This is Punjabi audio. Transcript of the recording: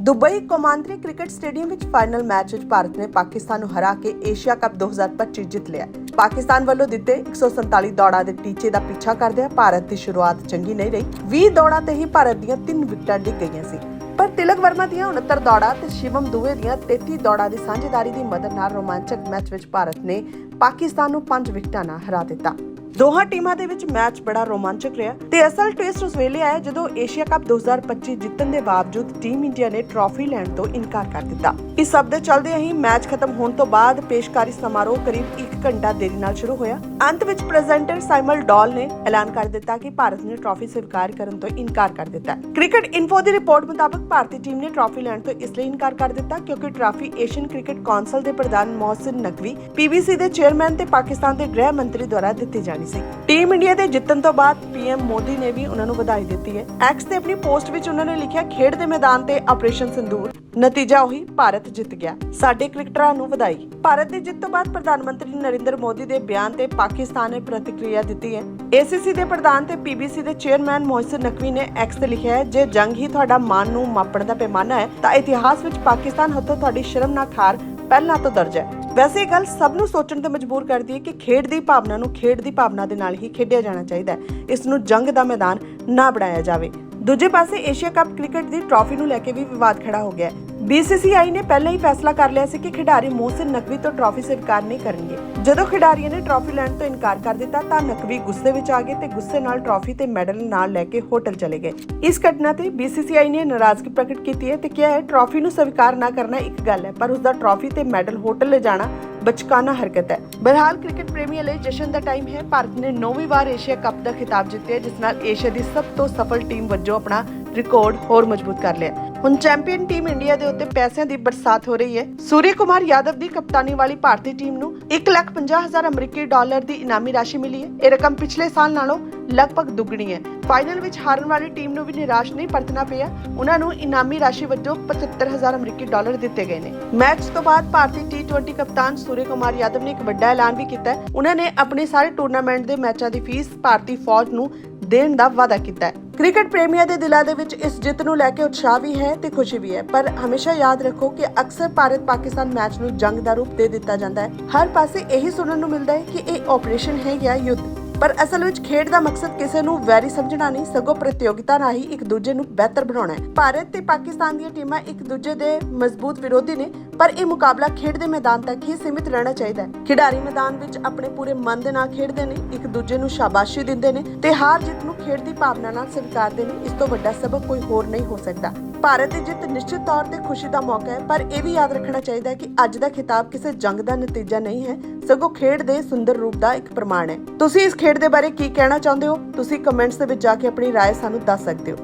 ਦੁਬਈ ਕੌਮਾਂਤਰੀ ਕ੍ਰਿਕਟ ਸਟੇਡੀਅਮ ਵਿੱਚ ਫਾਈਨਲ ਮੈਚ ਵਿੱਚ ਭਾਰਤ ਨੇ ਪਾਕਿਸਤਾਨ ਨੂੰ ਹਰਾ ਕੇ ਏਸ਼ੀਆ ਕੱਪ 2025 ਜਿੱਤ ਲਿਆ ਪਾਕਿਸਤਾਨ ਵੱਲੋਂ ਦਿੱਤੇ 147 ਦੌੜਾਂ ਦੇ ਟੀਚੇ ਦਾ ਪਿੱਛਾ ਕਰਦਿਆਂ ਭਾਰਤ ਦੀ ਸ਼ੁਰੂਆਤ ਚੰਗੀ ਨਹੀਂ ਰਹੀ। 20 ਦੌੜਾਂ ਤੇ ਹੀ ਭਾਰਤ ਦੀਆਂ 3 ਵਿਕਟਾਂ ਡਿੱਗ ਗਈਆਂ ਸੀ। ਪਰ ਤਿਲਕ ਵਰਮਾ ਦੀਆਂ 69 ਦੌੜਾਂ ਤੇ ਸ਼ਿਵਮ ਦੁਵੇ ਦੀਆਂ 33 ਦੌੜਾਂ ਦੀ ਸਾਂਝੇਦਾਰੀ ਦੀ ਮਦਦ ਨਾਲ ਰੋਮਾਂਚਕ ਮੈਚ ਵਿੱਚ ਭਾਰਤ ਨੇ ਪਾਕਿਸਤਾਨ ਨੂੰ 5 ਵਿਕਟਾਂ ਨਾਲ ਹਰਾ ਦਿੱਤਾ। ਦੋਹਾਂ ਟੀਮਾਂ ਦੇ ਵਿੱਚ ਮੈਚ ਬੜਾ ਰੋਮਾਂਚਕ ਰਿਹਾ ਤੇ ਅਸਲ ਟਵਿਸਟ ਉਸ ਵੇਲੇ ਆਇਆ ਜਦੋਂ ਏਸ਼ੀਆ ਕੱਪ 2025 ਜਿੱਤਣ ਦੇ ਬਾਵਜੂਦ ਟੀਮ ਇੰਡੀਆ ਨੇ ਟਰਾਫੀ ਲੈਣ ਤੋਂ ਇਨਕਾਰ ਕਰ ਦਿੱਤਾ। ਇਸ ਸਭ ਦੇ ਚੱਲਦੇ ਹੀ ਮੈਚ ਖਤਮ ਹੋਣ ਤੋਂ ਬਾਅਦ ਪੇਸ਼ਕਾਰੀ ਸਮਾਰੋਹ ਕਰੀਬ 1 ਘੰਟਾ ਦੇਰੀ ਨਾਲ ਸ਼ੁਰੂ ਹੋਇਆ। ਅੰਤ ਵਿੱਚ ਪ੍ਰੈਜ਼ੈਂਟਰ ਸਾਈਮਲ ਡਾਲ ਨੇ ਐਲਾਨ ਕਰ ਦਿੱਤਾ ਕਿ ਭਾਰਤ ਨੇ ਟਰਾਫੀ ਸਵੀਕਾਰ ਕਰਨ ਤੋਂ ਇਨਕਾਰ ਕਰ ਦਿੱਤਾ। ਕ੍ਰਿਕਟ ਇਨਫੋ ਦੀ ਰਿਪੋਰਟ ਮੁਤਾਬਕ ਭਾਰਤੀ ਟੀਮ ਨੇ ਟਰਾਫੀ ਲੈਣ ਤੋਂ ਇਸ ਲਈ ਇਨਕਾਰ ਕਰ ਦਿੱਤਾ ਕਿਉਂਕਿ ਟਰਾਫੀ ਏਸ਼ੀਅਨ ਕ੍ਰਿਕਟ ਕੌਂਸਲ ਦੇ ਪ੍ਰਧਾਨ ਮੋਹਸਿਨ ਨਕਵੀ ਪੀਬੀਸੀ ਦੇ ਚੇਅਰਮੈਨ ਤੇ ਪਾਕਿਸਤਾਨ ਦੇ ਗ੍ਰਹਿ ਮੰਤਰੀ ਦੁਆਰਾ ਦਿੱਤੀ ਜਾਣੀ ਸੀ। ਟੀਮ ਇੰਡੀਆ ਦੇ ਜਿੱਤਣ ਤੋਂ ਬਾਅਦ ਪੀਐਮ ਮੋਦੀ ਨੇ ਵੀ ਉਹਨਾਂ ਨੂੰ ਵਧਾਈ ਦਿੱਤੀ ਹੈ। ਐਕਸ ਤੇ ਆਪਣੀ ਪੋਸਟ ਵਿੱਚ ਉਹਨਾਂ ਨੇ ਲਿਖਿਆ, ਖੇਡ ਦੇ ਮੈਦਾਨ ਤੇ ਆਪਰੇਸ਼ਨ ਸਿੰਦੂਰ। ਨਤੀਜਾ ਉਹੀ, ਭਾਰਤ ਜਿੱਤ ਗਿਆ। ਸਾਡੇ ਕ੍ਰਿਕਟਰਾਂ ਨੂੰ ਵਧਾਈ। ਭਾਰਤ ਦੀ ਜਿੱਤ ਤੋਂ ਬਾਅਦ ਪ੍ਰਧਾਨ ਮੰਤਰੀ ਨਰਿੰਦਰ ਮੋਦੀ ਦੇ ਬਿਆਨ ਤੇ ਪਾਕਿਸਤਾਨ ਨੇ ਪ੍ਰਤੀਕਿਰਿਆ ਦਿੱਤੀ ਹੈ। ਏਸੀਸੀ ਦੇ ਪ੍ਰਧਾਨ ਤੇ ਪੀਬੀਸੀ ਦੇ ਚੇਅਰਮੈਨ ਮੋਹਸਿਨ ਨਕਵੀ ਨੇ ਐਕਸ ਤੇ ਲਿਖਿਆ ਹੈ, ਜੇ ਜੰਗ ਹੀ ਤੁਹਾਡਾ ਮਾਨ ਨੂੰ ਮਾਪਣ ਦਾ ਪੈਮਾਨਾ ਹੈ, ਤਾਂ ਇਤਿਹਾਸ ਵਿੱਚ ਪਾਕਿਸਤਾਨ ਹੱਥੋਂ ਤੁਹਾਡੀ ਸ਼ਰਮਨਾਕ ਹਾਰ ਪਹਿਲਾਂ ਤੋਂ ਦਰਜ ਹੈ। ਵੈਸੇ ਇਹ ਗੱਲ ਸਭ ਨੂੰ ਸੋਚਣ ਤੇ ਮਜਬੂਰ ਕਰਦੀ ਹੈ ਕਿ ਖੇਡ ਦੀ ਭਾਵਨਾ ਨੂੰ ਖੇਡ ਦੀ ਭਾਵਨਾ ਦੇ ਨਾਲ ਹੀ ਖੇਡਿਆ ਜਾਣਾ ਚਾਹੀਦਾ ਹੈ। ਇਸ ਨੂੰ ਜੰਗ ਦਾ ਮੈਦਾਨ ਨਾ ਬਣਾਇਆ ਜਾਵੇ। ਦੂਜੇ ਪਾਸੇ ਏਸ਼ੀਆ ਕੱਪ ਕ੍ਰਿਕਟ ਦੀ ਟਰਾਫੀ ਨੂੰ ਲੈ ਕੇ ਵੀ ਵਿਵਾਦ ਖੜਾ ਹੋ ਗਿਆ ਹੈ। BCCI ਨੇ ਪਹਿਲਾਂ ਹੀ ਫੈਸਲਾ ਕਰ ਲਿਆ ਸੀ ਕਿ ਖਿਡਾਰੀ ਮੋਹਸਿਨ ਨਕਵੀ ਤੋਂ ਟਰਾਫੀ ਸਵੀਕਾਰ ਨਹੀਂ ਕਰਨਗੇ। ਜਦੋਂ ਖਿਡਾਰੀਆਂ ਨੇ ਟਰਾਫੀ ਲੈਣ ਤੋਂ ਇਨਕਾਰ ਕਰ ਦਿੱਤਾ, ਤਾਂ ਨਕਵੀ ਗੁੱਸੇ ਵਿੱਚ ਆ ਗਏ ਤੇ ਗੁੱਸੇ ਨਾਲ ਟਰਾਫੀ ਤੇ ਮੈਡਲ ਨਾਲ ਲੈ ਕੇ ਹੋਟਲ ਚਲੇ ਗਏ। ਇਸ ਘਟਨਾ ਤੇ BCCI ਨੇ ਨਾਰਾਜ਼ਗੀ ਪ੍ਰਗਟ ਕੀਤੀ ਹੈ ਤੇ ਕਿਹਾ ਹੈ, ਟਰਾਫੀ ਨੂੰ ਸਵੀਕਾਰ ਨਾ ਕਰਨਾ ਇੱਕ ਗੱਲ ਹੈ, ਪਰ ਉਸ ਦਾ ਟਰਾਫੀ ਤੇ ਮੈਡਲ ਹੋਟਲ ਲੈ ਜਾਣਾ ਬਚਕਾਨਾ ਹਰਕਤ ਹੈ। ਬਹਰਹਾਲ ਕ੍ਰਿਕਟ ਪ੍ਰੇਮੀਆਂ ਲਈ ਜਸ਼ਨ ਦਾ ਟਾਈਮ ਹੈ। ਭਾਰਤ ਨੇ ਨੌਵੀਂ ਵਾਰ ਏਸ਼ੀਆ ਕੱਪ ਦਾ ਖਿਤਾਬ ਜਿੱਤਿਆ, ਜਿਸ ਨਾਲ ਏਸ਼ੀਆ ਦੀ ਸਭ ਤੋਂ ਸਫਲ ਟੀਮ ਵਜੋਂ ਆਪਣਾ ਰਿਕਾਰਡ ਹੋਰ ਮਜ਼ਬੂਤ ਕਰ ਲਿਆ। ਹੁਣ ਚੈਂਪੀਅਨ ਟੀਮ ਇੰਡੀਆ ਦੇ ਉੱਤੇ ਪੈਸਿਆਂ ਦੀ ਬਰਸਾਤ ਹੋ ਰਹੀ ਹੈ। ਸੂਰਯ ਕੁਮਾਰ ਯਾਦਵ ਦੀ ਕਪਤਾਨੀ ਵਾਲੀ ਭਾਰਤੀ ਟੀਮ ਨੂੰ 150000 ਅਮਰੀਕੀ ਡਾਲਰ ਦੀ ਇਨਾਮੀ ਰਾਸ਼ੀ ਮਿਲੀ ਹੈ। ਇਹ ਰਕਮ ਪਿਛਲੇ ਸਾਲ ਨਾਲੋਂ ਲਗਭਗ ਦੁੱਗਣੀ ਹੈ। ਫਾਈਨਲ ਵਿੱਚ ਹਾਰਨ ਵਾਲੀ ਟੀਮ ਨੂੰ ਵੀ ਨਿਰਾਸ਼ ਨਹੀਂ ਪਰਤਣਾ ਪਿਆ। ਉਹਨਾਂ ਨੂੰ ਇਨਾਮੀ ਰਾਸ਼ੀ ਵਜੋਂ 75000 ਅਮਰੀਕੀ ਡਾਲਰ ਦਿੱਤੇ ਗਏ ਨੇ। ਮੈਚ ਤੋਂ ਬਾਅਦ ਭਾਰਤੀ ਟੀ20 ਕਪਤਾਨ ਸੂਰਯ ਕੁਮਾਰ ਯਾਦਵ ਨੇ ਇੱਕ ਵੱਡਾ ਐਲਾਨ ਵੀ ਕੀਤਾ ਹੈ। ਉਹਨਾਂ ਨੇ ਆਪਣੇ ਸਾਰੇ ਟੂਰਨਾਮੈਂਟ ਦੇ ਮੈਚਾਂ ਦੀ ਫੀਸ ਭਾਰਤੀ ਫੌਜ ਨੂੰ ਦੇਣ ਦਾ ਵਾਅਦਾ ਕੀਤਾ ਹੈ। ਕ੍ਰਿਕਟ ਪ੍ਰੇਮੀਆਂ ਦੇ ਦਿਲਾਂ ਦੇ ਵਿੱਚ ਇਸ ਜਿੱਤ ਨੂੰ ਲੈ ਕੇ ਉਤਸ਼ਾਹ ਵੀ ਹੈ ਤੇ ਖੁਸ਼ੀ ਵੀ ਹੈ। ਪਰ ਹਮੇਸ਼ਾ ਯਾਦ ਰੱਖੋ ਕਿ ਅਕਸਰ ਭਾਰਤ ਪਾਕਿਸਤਾਨ ਮੈਚ ਨੂੰ ਜੰਗ ਦਾ ਰੂਪ ਦੇ ਦਿੱਤਾ ਜਾਂਦਾ ਹੈ। ਹਰ ਪਾਸੇ ਇਹੀ ਸੁਣਨ ਨੂੰ ਮਿਲਦਾ ਹੈ ਕਿ ਇਹ ਆਪਰੇਸ਼ਨ ਹੈ ਜਾਂ ਯੁੱਧ। ਪਰ ਅਸਲ ਵਿੱਚ ਖੇਡ ਦਾ ਮਕਸਦ ਕਿਸੇ ਨੂੰ ਵੈਰੀ ਸਮਝਣਾ ਨਹੀਂ, ਸਗੋਂ ਪ੍ਰਤੀਯੋਗਿਤਾ ਰਾਹੀਂ ਇੱਕ ਦੂਜੇ ਨੂੰ ਬਿਹਤਰ ਬਣਾਉਣਾ ਹੈ। ਭਾਰਤ ਤੇ ਪਾਕਿਸਤਾਨ ਦੀਆਂ ਟੀਮਾਂ ਇੱਕ ਦੂਜੇ ਦੇ ਮਜ਼ਬੂਤ ਵਿਰੋਧੀ ਨੇ, ਪਰ ਇਹ ਮੁਕਾਬਲਾ ਖੇਡ ਦੇ ਮੈਦਾਨ ਤੱਕ ਹੀ ਸੀਮਿਤ ਰਹਿਣਾ ਚਾਹੀਦਾ ਹੈ। ਖਿਡਾਰੀ ਮੈਦਾਨ ਵਿੱਚ ਆਪਣੇ ਪੂਰੇ ਮਨ ਦੇ ਨਾਲ ਖੇਡਦੇ ਨੇ, ਇੱਕ ਦੂਜੇ ਨੂੰ ਸ਼ਾਬਾਸ਼ੀ ਦਿੰਦੇ ਨੇ ਤੇ ਹਾਰ ਜਿੱਤ ਨੂੰ ਖੇਡ ਦੀ ਭਾਵਨਾ ਨਾਲ ਸਵੀਕਾਰਦੇ ਨੇ, ਇਸ ਤੋਂ ਵੱਡਾ ਸਬਕ ਕੋਈ ਹੋਰ ਨਹੀਂ ਹੋ ਸਕਦਾ। ਭਾਰਤ ਦੀ ਜਿੱਤ ਨਿਸ਼ਚਿਤ ਤੌਰ ਤੇ ਖੁਸ਼ੀ ਦਾ ਮੌਕਾ ਹੈ ਪਰ ਇਹ ਵੀ ਯਾਦ ਰੱਖਣਾ ਚਾਹੀਦਾ ਹੈ ਕਿ ਅੱਜ ਦਾ ਖਿਤਾਬ ਕਿਸੇ ਜੰਗ ਦਾ ਨਤੀਜਾ ਨਹੀਂ ਹੈ ਸਗੋਂ ਖੇਡ ਦੇ ਸੁੰਦਰ ਰੂਪ ਦਾ ਇੱਕ ਪ੍ਰਮਾਣ ਹੈ ਤੁਸੀਂ ਇਸ ਖੇਡ ਦੇ ਬਾਰੇ ਕੀ ਕਹਿਣਾ ਚਾਹੁੰਦੇ ਹੋ ਤੁਸੀਂ ਕਮੈਂਟਸ ਦੇ ਵਿੱਚ ਜਾ ਕੇ ਆਪਣੀ رائے ਸਾਨੂੰ ਦੱਸ ਸਕਦੇ ਹੋ